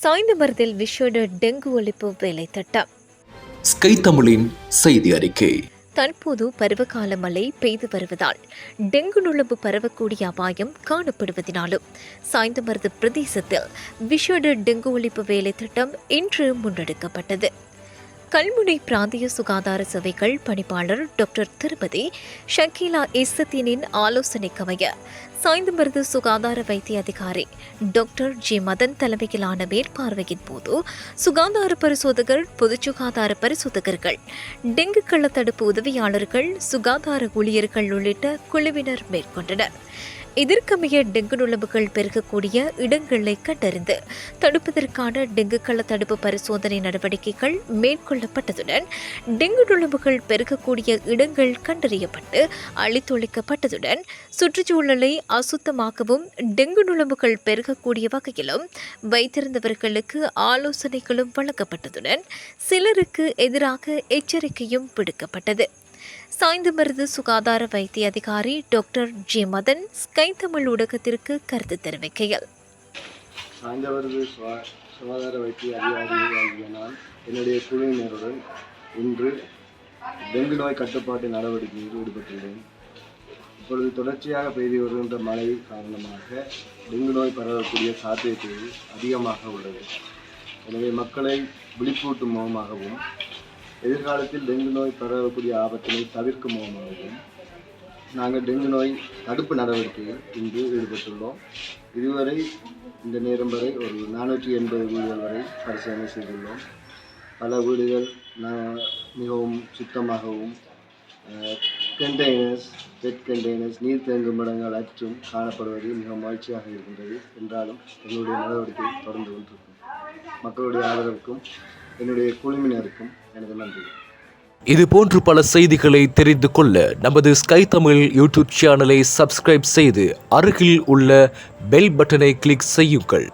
சாய்ந்தமரத்தில் விஷேட டெங்கு ஒழிப்பு வேலை திட்டம். ஸ்கை தமிழின் செய்தி அறிக்கை. தற்போது பருவகால மழை பெய்து வருவதால் டெங்கு நுழம்பு பரவக்கூடிய அபாயம் காணப்படுவதினாலும் சாய்ந்தமருது பிரதேசத்தில் விஷேட டெங்கு ஒழிப்பு வேலை திட்டம் இன்று முன்னெடுக்கப்பட்டது. கல்முனை பிராந்திய சுகாதார சேவைகள் பணிப்பாளர் டாக்டர் திருபதி ஷக்கீலா இசத்தினின் ஆலோசனைக்கமைய சாய்ந்தமருது சுகாதார வைத்திய அதிகாரி டாக்டர் ஜி. மதன் தலைமையிலான மேற்பார்வையின் போது சுகாதார பரிசோதகர் பொது சுகாதார பரிசோதகர்கள் டெங்கு கள்ளத்தடுப்பு உதவியாளர்கள் சுகாதார ஊழியர்கள் உள்ளிட்ட குழுவினர் மேற்கொண்டனர். எதிர்க்கமைய டெங்கு நுழம்புகள் பெருகக்கூடிய இடங்களை கண்டறிந்து தடுப்பதற்கான டெங்கு கள தடுப்பு பரிசோதனை நடவடிக்கைகள் மேற்கொள்ளப்பட்டதுடன் டெங்கு நுழம்புகள் பெருகக்கூடிய இடங்கள் கண்டறியப்பட்டு அழித்தொழிக்கப்பட்டதுடன் சுற்றுச்சூழலை அசுத்தமாக்கவும் டெங்கு நுழம்புகள் பெருகக்கூடிய வகையிலும் வைத்திருந்தவர்களுக்கு ஆலோசனைகளும் வழங்கப்பட்டதுடன் சிலருக்கு எதிராக எச்சரிக்கையும் விடுக்கப்பட்டது. சாய்ந்தமருது சுகாதார வைத்திய அதிகாரி doctor G Madhan Sky Tamil ஊடகத்திற்கு கருத்து தெரிவிக்கையில். சாய்ந்தமருது சுகாதார வைத்திய அதிகாரி நான் என்னுடைய குழுவினருடன் இன்று டெங்கு நோய் கட்டுப்பாட்டு நடவடிக்கையில் ஈடுபட்டுள்ளேன். இப்பொழுது தொடர்ச்சியாக பெய்து வருகின்ற மழை காரணமாக டெங்கு நோய் பரவக்கூடிய சாத்தியக்கூறு அதிகமாக உள்ளது. எனவே மக்களை விழிப்பூட்டும் முகமாகவும் எதிர்காலத்தில் டெங்கு நோய் பரவக்கூடிய ஆபத்தினை தவிர்க்கும் முகமாகவும் நாங்கள் டெங்கு நோய் தடுப்பு நடவடிக்கையில் இன்று ஈடுபட்டுள்ளோம். இதுவரை இந்த நேரம் வரை ஒரு நானூற்றி எண்பது வீடுகள் வரை பரிசோதனை செய்துள்ளோம். பல வீடுகள் மிகவும் சுத்தமாகவும் கண்டெய்னர்ஸ் பெட் கண்டெய்னர்ஸ் நீர் தேங்கும் இடங்கள் அற்றும் காணப்படுவது மிக மகிழ்ச்சியாக இருக்கின்றது. என்றாலும் எங்களுடைய நடவடிக்கை தொடர்ந்து கொண்டிருக்கும். மக்களுடைய ஆதரவுக்கும் என்னுடைய குழுவினருக்கும் எனது நன்றி இது போன்று பல செய்திகளை தெரிந்து கொள்ள நமது ஸ்கை தமிழ் யூடியூப் சேனலை சப்ஸ்கிரைப் செய்து அருகில் உள்ள பெல் பட்டனை கிளிக் செய்யுங்கள்.